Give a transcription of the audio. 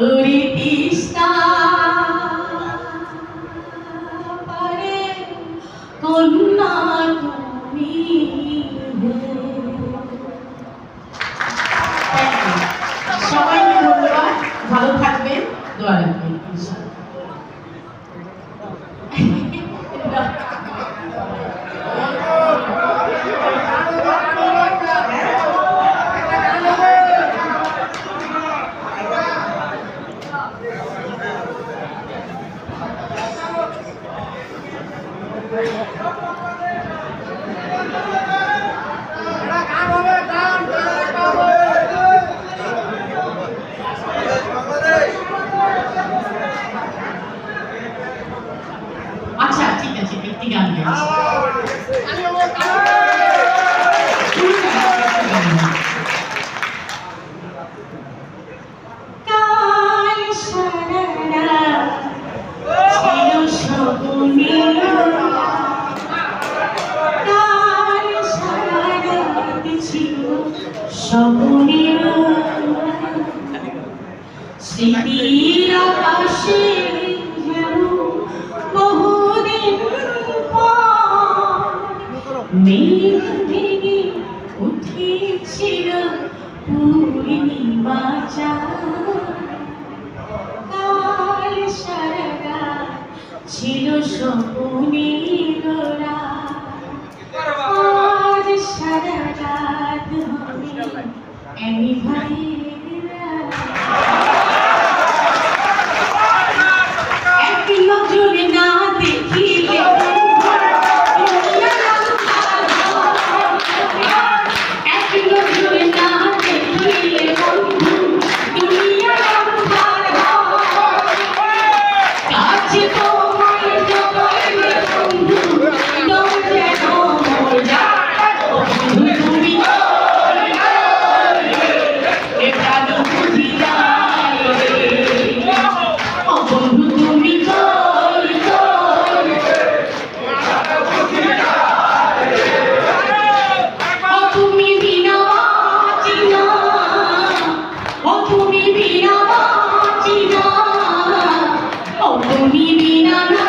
ওরে তিস্তা পারে কন্যা তুমি সবাইকে ধন্যবাদ ভালো থাকবেন। দোয়া আচ্ছা ঠিক আছে একটি গান গাইছি স্মরণেরা স্মৃতিরা পাশে বহুদিন মেঘ ভেঙে উঠেছিল পূর্ণিমা কাল সারা ছিল সপনের and his You know.